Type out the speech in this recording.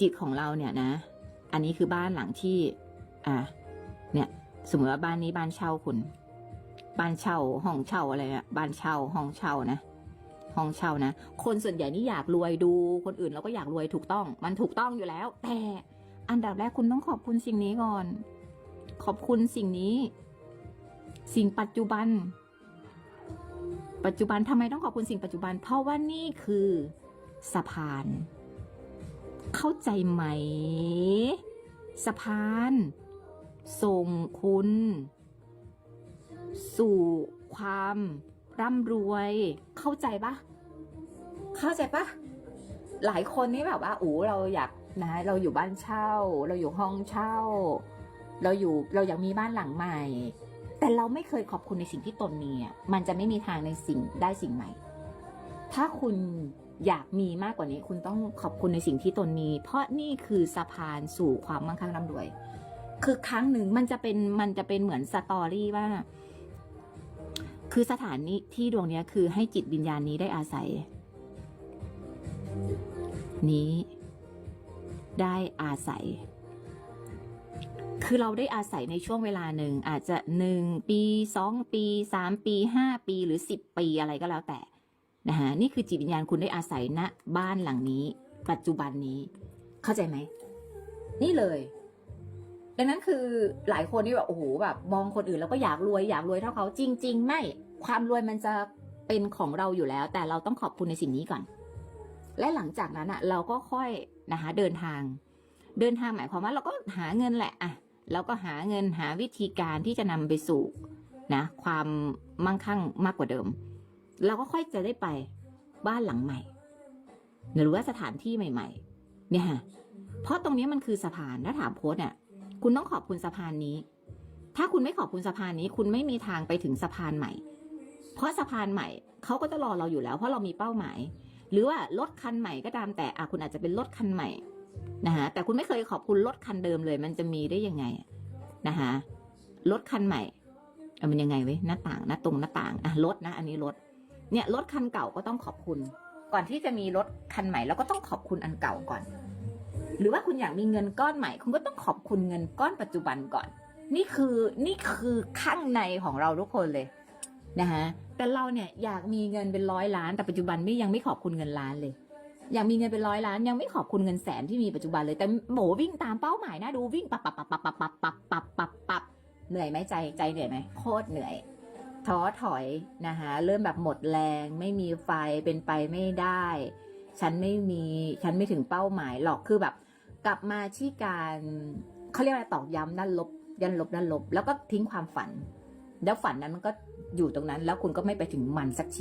จิตของเราเนี่ยนะ อันนี้คือบ้านหลังที่ อะเนี่ย สมมติว่าบ้านนี้บ้านเช่าคุณ บ้านเช่า ห้องเช่าอะไรอะบ้านเช่า ห้องเช่านะ ห้องเช่านะ คนส่วนใหญ่นี่อยากรวยดู คนอื่นเราก็อยากรวยถูกต้อง มันถูกต้องอยู่แล้ว แต่อันดับแรกคุณต้องขอบคุณสิ่งนี้ก่อน ขอบคุณสิ่งนี้ สิ่งปัจจุบัน ปัจจุบันทำไมต้องขอบคุณสิ่งปัจจุบัน เพราะว่านี่คือสะพาน เข้าใจไหม สะพาน ส่งคุณ สู่ความร่ำรวย เข้าใจปะเข้าใจปะหลายคนนี่แบบว่าโอ้เราอยากนะ เราอยู่บ้านเช่า เราอยู่ห้องเช่า เราอยู่เราอยากมีบ้านหลังใหม่ แต่เราไม่เคยขอบคุณในสิ่งที่ตนมีอะมันจะไม่มีทางในสิ่งได้สิ่งใหม่ ถ้าคุณ อยากมีมากกว่านี้ คุณต้องขอบคุณในสิ่งที่ตนมี เพราะนี่คือสะพานสู่ความมั่งคั่งร่ำรวย คือครั้งหนึ่งมันจะเป็นมันจะเป็นเหมือนสตอรี่ว่า คือสถานนี้ที่ดวงนี้คือให้จิตวิญญาณนี้ได้อาศัย นี้ได้อาศัย คือเราได้อาศัยในช่วงเวลาหนึ่งอาจจะหนึ่งปีสองปีสามปีห้าปีหรือสิบปีอะไรก็แล้วแต่ นะฮะนี่คือจิตวิญญาณคุณได้อาศัยณบ้านหลังนี้ ปัจจุบันนี้ เข้าใจไหม นี่เลย ดังนั้นคือหลายคนนี่แบบโอ้โหแบบ มองคนอื่นแล้วก็อยากรวยอยากรวยเท่าเขาจริง ๆ ไม่ ความรวยมันจะเป็นของเราอยู่แล้ว แต่เราต้องขอบคุณในสิ่งนี้ก่อน และหลังจากนั้นอะเราก็ค่อยนะคะเดินทาง เดินทางหมายความว่าเราก็หาเงินแหละอะเราก็หาเงินหาวิธีการที่จะนำไปสู่นะ ความมั่งคั่งมากกว่าเดิม เราก็ค่อยจะได้ไปบ้านหลังใหม่ หรือว่าสถานที่ใหม่ ๆ เนี่ยค่ะเพราะตรงนี้มันคือสะพานถ้าถามโค้ดเนี่ยคุณต้องขอบคุณสะพานนี้ ถ้าคุณไม่ขอบคุณสะพานนี้ คุณไม่มีทางไปถึงสะพานใหม่ เพราะสะพานใหม่เขาก็จะรอเราอยู่แล้ว เพราะเรามีเป้าหมาย หรือว่ารถคันใหม่ก็ตามแต่อะคุณอาจจะเป็นรถคันใหม่นะคะแต่คุณไม่เคยขอบคุณรถคันเดิมเลย มันจะมีได้ยังไงนะคะรถคันใหม่เอามันยังไงเว้ยหน้าต่างหน้าตรงหน้าต่างอะรถนะ อันนี้รถ เนี่ยรถคันเก่าก็ต้องขอบคุณ ก่อนที่จะมีรถคันใหม่เราก็ต้องขอบคุณอันเก่าก่อน หรือว่าคุณอยากมีเงินก้อนใหม่ คุณก็ต้องขอบคุณเงินก้อนปัจจุบันก่อน นี่คือนี่คือข้างในของเราทุกคนเลยนะคะแต่เราเนี่ยอยากมีเงินเป็นร้อยล้าน แต่ปัจจุบันไม่ยังไม่ขอบคุณเงินล้านเลยอยากมีเงินเป็นร้อยล้านยังไม่ขอบคุณเงินแสนที่มีปัจจุบันเลยแต่โหมวิ่งตามเป้าหมายนะดูวิ่งปับปับปับปับปับปับปับปับปับปับเหนื่อยไหมใจใจเหนื่อยไหมโคตรเหนื่อย ท้อถอยนะคะเริ่มแบบหมดแรง ไม่มีไฟเป็นไปไม่ได้ ฉันไม่มีฉันไม่ถึงเป้าหมายหรอกคือแบบ กลับมาที่การเขาเรียกอะไรตอกย้ำด้านลบยันลบด้านลบ แล้วก็ทิ้งความฝัน แล้วฝันนั้นมันก็อยู่ตรงนั้น แล้วคุณก็ไม่ไปถึงมันสักที